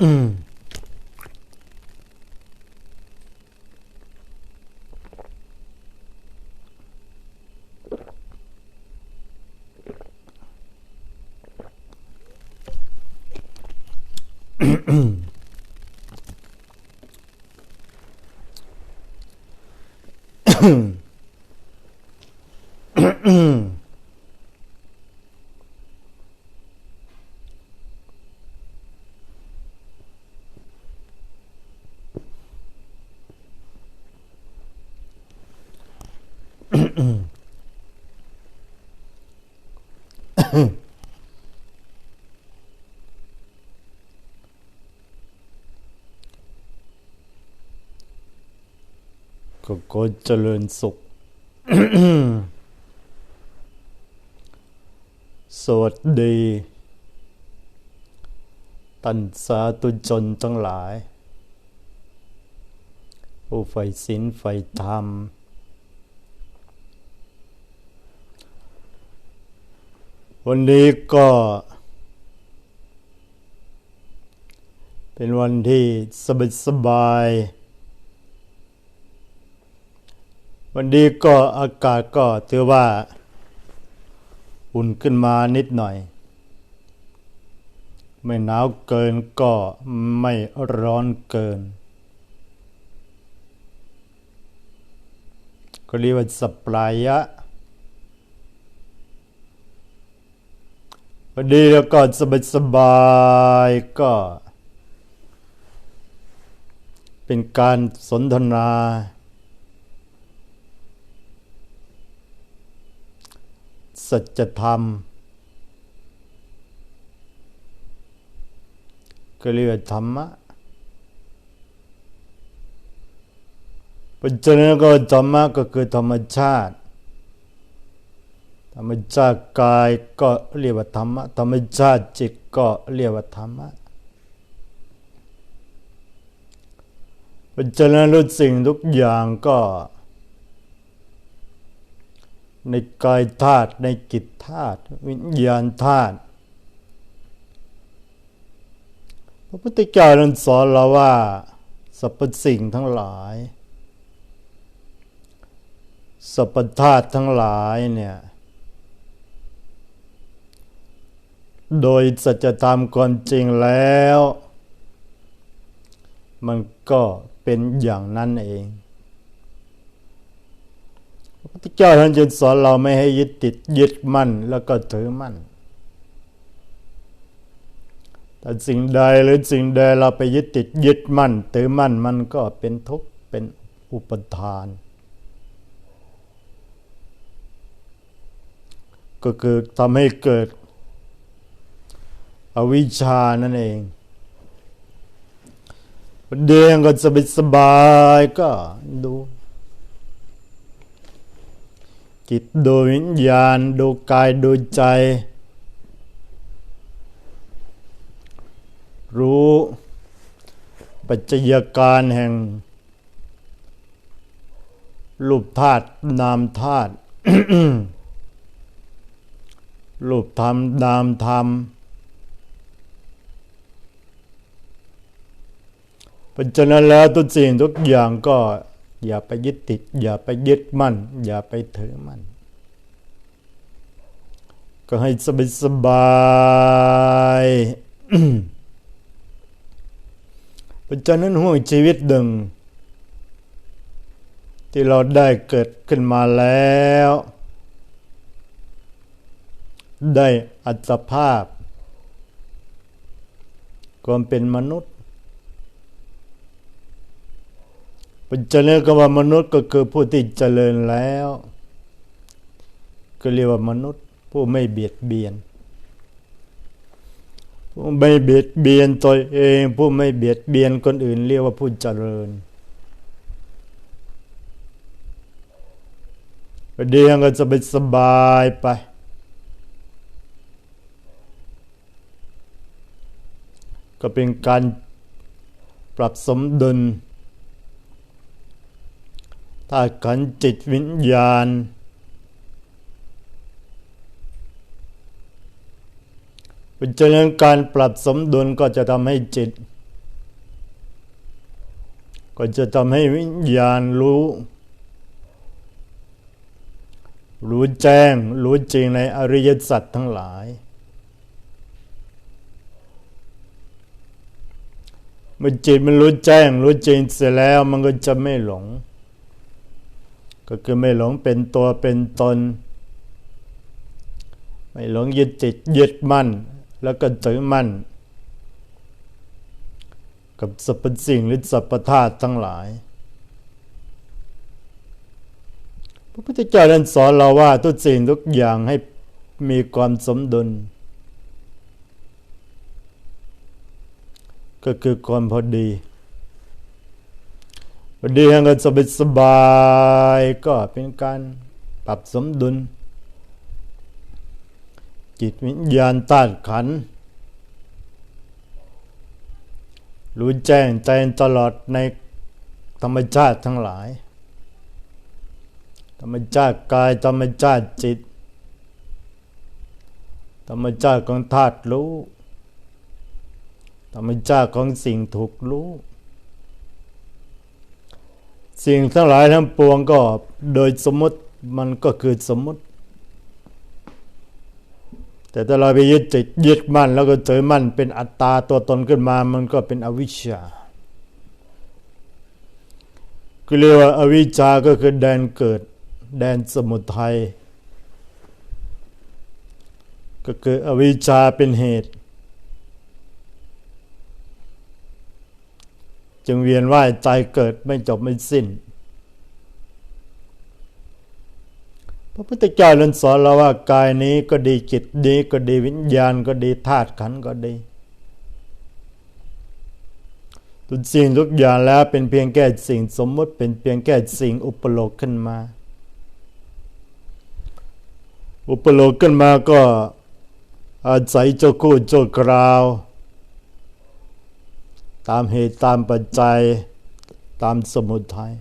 うん。 ก็ขอเจริญสุข สวัสดี ตันสาตุชนทั้งหลาย ผู้ใฝ่ศีลใฝ่ธรรม วันนี้ก็ เป็นวันที่สบายสบายๆวันนี้ก็อากาศก็ถือว่า อุ่นขึ้นมานิดหน่อย ไม่หนาวเกินก็ไม่ร้อนเกิน ก็เรียกว่าสปลายะ วันนี้แล้วก็สบายสบายๆก็ เป็นการสนทนา สัจธรรมก็เรียกธรรมะปัจจุบันก็ธรรมะก็คือธรรมชาติ รรมชาติกายก็เรียกว่าธรรมะธรรมชาติจิตก็เรียกว่าธรรมะปัจจุบันรู้สิ่งทุกอย่างก็ ในกายธาตุในจิตธาตุวิญญาณธาตุพระพุทธเจ้านั้นสอนเราว่าสรรพสิ่งทั้งหลายสรรพธาตุทั้งหลายเนี่ย โดยสัจธรรมความจริงแล้ว มันก็เป็นอย่างนั้นเองพระพุทธเจ้าท่านจึงสอนเราไม่ให้ยึดติดยึดมั่นแล้วก็ถือมั่นแต่สิ่งใดหรือสิ่งใดเราไปยึดติดยึดมั่นถือมั่นมันก็เป็นทุกข์เป็นอุปทาน ก็คือทำให้เกิด อวิชชานั่นเองเดียงก็สบายสบายๆก็ดู จิตดูวิญญาณดูกายดูใจ รู้ปัจจัยการแห่งรูปธาตุนามธาตุรูปธรรมนามธรรมเพ ราะฉะนั้นแล้วทุกสิ่งทุกอย่างก็อย่าไปยึดติด อย่าไปยึดมั่น อย่าไปถือมั่น ก็ให้สบายสบายเพราะฉะนั้นห่วงชีวิตหนึ่งที่เราได้เกิดขึ้นมาแล้ว ได้อัตภาพความเป็นมนุษย์ ปัจจุบันก็ว่ามนุษย์ก็คือผู้ที่เจริญแล้ว ก็เรียกว่ามนุษย์ ผู้ไม่เบียดเบียน ผู้ไม่เบียดเบียนตัวเอง ผู้ไม่เบียดเบียนคนอื่น เรียกว่าผู้เจริญเดียงก็จะไปสบายไปก็เป็นการปรับสมดุล ธาตุขันจิตวิญญาณเพราะฉะนั้นการปรับสมดุลก็จะทำให้จิต ก็จะทำให้วิญญาณรู้ รู้แจ้ง รู้จริงในอริยสัจทั้งหลายเมื่อจิตมันรู้แจ้ง รู้จริงเสร็จแล้วมันก็จะไม่หลง ก็คือไม่หลงเป็นตัวเป็นตน ไม่หลงยึดจิตยึดมั่น แล้วก็ถือมั่น กับสรรพสิ่งหรือสรรพธาตุทั้งหลาย พระพุทธเจ้าท่านสอนเราว่าทุกสิ่งทุกอย่างให้มีความสมดุล ก็คือความพอดี พอดีให้กันสบายสบายก็เป็นการปรับสมดุล จิตวิญญาณต้านขัน รู้แจ้งใจตลอดในธรรมชาติทั้งหลาย ธรรมชาติกายธรรมชาติจิต ธรรมชาติของธาตุรู้ ธรรมชาติของสิ่งถูกรู้ สิ่งทั้งหลายทั้งปวงก็โดยสมมติมันก็คือสมมติ แต่ถ้าเราไปยึดจิตยึดมั่นแล้วก็เจอมั่นเป็นอัตตาตัวตนขึ้นมา มันก็เป็นอวิชชาก็เรียกว่าอวิชชาก็คือแดนเกิด แดนสมุทัยก็คืออวิชชาเป็นเหตุ จึงเวียนว่ายใจเกิดไม่จบไม่สิ้น พระพุทธเจ้าเรนสอนเราว่ากายนี้ก็ดีจิตนี้ก็ดีวิญญาณก็ดีธาตุขันธ์ก็ดีทุกสิ่งทุกอย่างแล้วเป็นเพียงแค่สิ่งสมมติเป็นเพียงแค่สิ่งอุปโลกขึ้นมา อุปโลกขึ้นมาก็อาศัยเจ้าคู่เจ้าคราว ตามเหตุตามปัจจัยตามสมุทัย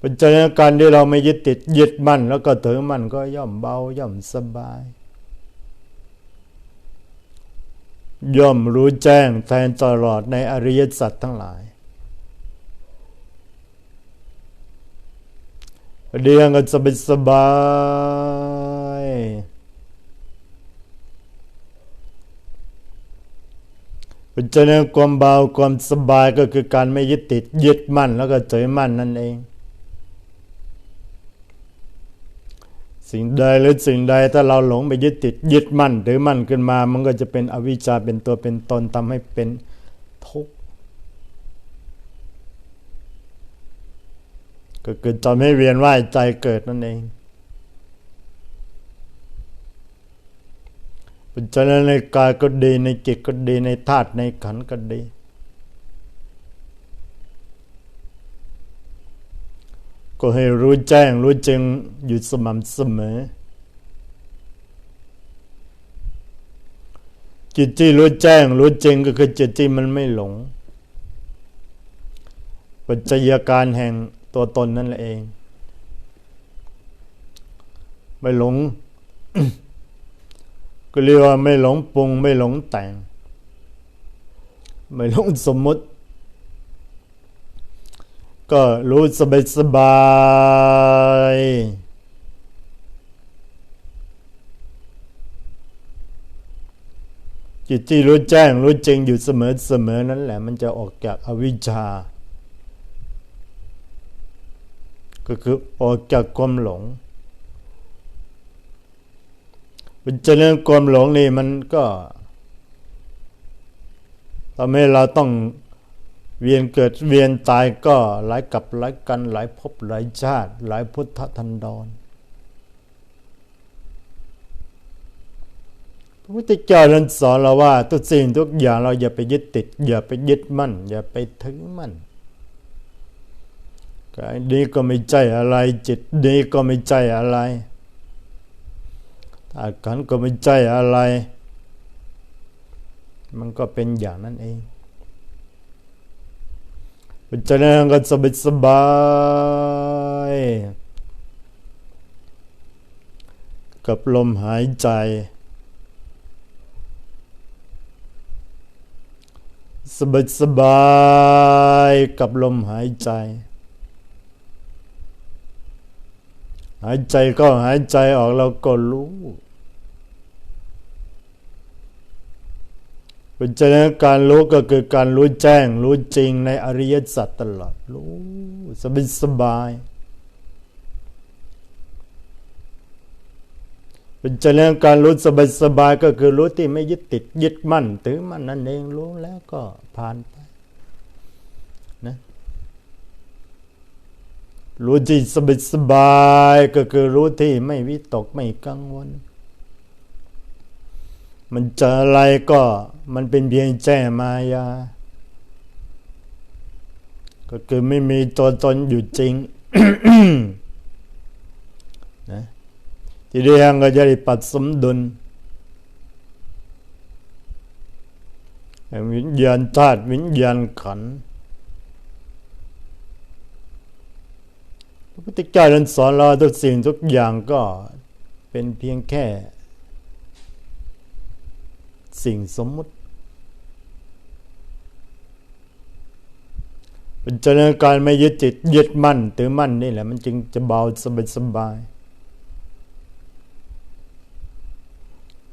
ปัจจัยการที่เราไม่ยึดติดยึดมั่นแล้วก็ถือมั่นก็ย่อมเบาย่อมสบาย ย่อมรู้แจ้งแทนตลอดในอริยสัจทั้งหลายเดียงกันสบายสบาย ปัจจัยในความเบาความสบายก็คือการไม่ยึดติดยึดมั่นแล้วก็เฉยมั่นนั่นเอง สิ่งใดหรือสิ่งใดถ้าเราหลงไปยึดติดยึดมั่นถือมั่นขึ้นมา มันก็จะเป็นอวิชชาเป็นตัวเป็นตนทำให้เป็นทุกข์ก็เกิดทำให้เวียนว่ายใจเกิดนั่นเอง ปัจจัยในกายก็ดีในจิตก็ดีในธาตุในขันธ์ก็ดี ก็ให้รู้แจ้งรู้จริงอยู่สม่ำเสมอ จิตที่รู้แจ้งรู้จริงก็คือจิตที่มันไม่หลงปัจจัยการแห่งตัวตนนั่นแหละเอง ไม่หลง ก็เรียกว่าไม่หลงปรุง ไม่หลงแต่ง ไม่หลงสมมติ ก็รู้สบายสบายจิตที่รู้แจ้งรู้จริงอยู่เสมอเสมอนั่นแหละ มันจะออกจากอวิชชา ก็คือออกจากความหลง เป็นเจริญความหลงนี่มันก็ทำให้เราต้องเวียนเกิดเวียนตายก็หลายกับหลายกันหลายภพหลายชาติ หลายพุทธทันดรพระพุทธเจ้าท่านสอนเราว่าทุกสิ่งทุกอย่างเราอย่าไปยึดติด อย่าไปยึดมั่น อย่าไปถือมั่นกายนี้ก็ไม่ใจอะไรจิตนี้ก็ไม่ใจอะไร ธาตุขันก็ไม่ใจอะไร มันก็เป็นอย่างนั้นเองเป็นจนั่งกันสบายสบายกับลมหายใจ สบายสบายๆกับลมหายใจ หายใจก็หายใจออกเราก็รู้ เป็นฉะนั้นการรู้ก็คือการรู้แจ้ง รู้จริงในอริยสัจตลอด รู้สบายสบายเป็นฉะนั้นการรู้สบายสบายก็คือรู้ที่ไม่ยึดติดยึดมั่นถือมั่นนั่นเองรู้แล้วก็ผ่านไปนะรู้ที่สบายสบายก็คือรู้ที่ไม่วิตกไม่กังวล มันจออะไรก็มันเป็นเพียงแจ้มายา ก็คือไม่มีตัวตนอยู่จริงนะที่เรียงก็จะได้ปรับสมดุลวิญญาณธาตุวิญญาณขันพระพุทธเจ้าท่านสอนเราทุกสิ่งทุกอย่างก็เป็นเพียงแค่ สิ่งสมมุติ เป็นเจริญการไม่ยึดจิตยึดมั่นถือมั่นนี่แหละ มันจึงจะเบาสบายสบาย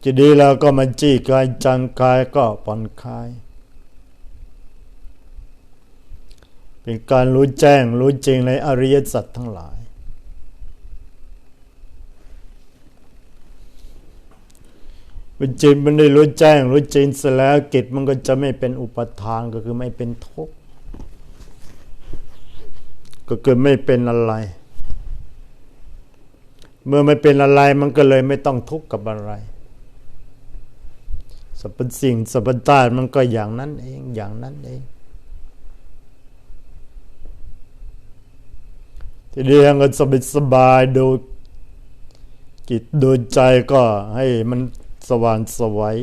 จะดีแล้วก็มาจี้กายจังกายก็ผ่อนคลาย เป็นการรู้แจ้งรู้จริงในอริยสัจทั้งหลาย เป็นจิตมันได้รู้แจ้งรู้จริงเสร็จแล้วกิจมันก็จะไม่เป็นอุปทานก็คือไม่เป็นทุกข์ก็คือไม่เป็นอะไร เมื่อไม่เป็นอะไรมันก็เลยไม่ต้องทุกข์กับอะไรสรรพสิ่งสรรพธาตมันก็อย่างนั้นเองอย่างนั้นเองทีนี้ก็สบายสบายดูจิตดูใจก็ให้มัน สว่างสวัย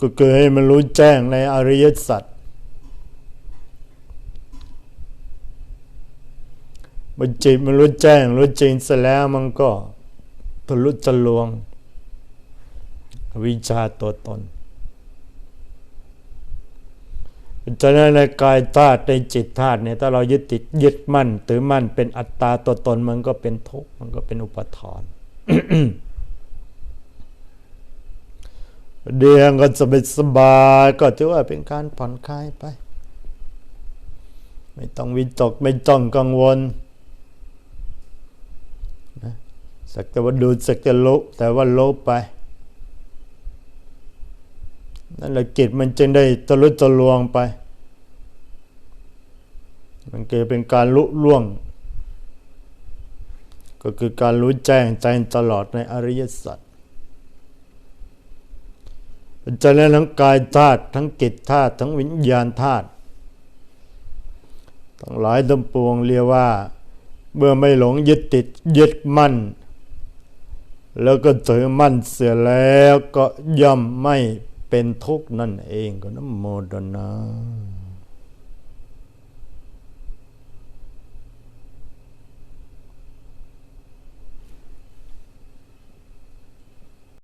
ก็คือให้มันรู้แจ้งในอริยสัจมันจิตมันรู้แจ้งรู้จริงเสร็จแล้วมันก็ทะลุทะลวงวิชาตัวตน จะนั้นในกายธาตุในจิตธาตุเนี่ยถ้าเรายึดติดยึดมั่นถือมั่นเป็นอัตตาตัวตนมันก็เป็นทุกข์มันก็เป็นอุปทานเดียงก็สบายสบายก็ถือว่าเป็นการผ่อนคลายไป ไม่ต้องวิตกไม่ต้องกังวลนะสักแต่ว่าดูสักแต่ลบแต่ว่าลบไป นั่นแหละจิตมันจึงได้ทะลุทะลวงไป มันเกิดเป็นการลุล่วง ก็คือการรู้แจ้งใจตลอดในอริยสัจจะเล่นทั้งกายธาตุทั้งกิจธาตุทั้งวิญญาณธาตุทั้งหลายทั้งปวงเรียกว่า เมื่อไม่หลงยึดติดยึดมั่น แล้วก็ถือมั่นเสียแล้วก็ย่อมไม่ เป็นทุกข์นั่นเองก็น้ำโมดนา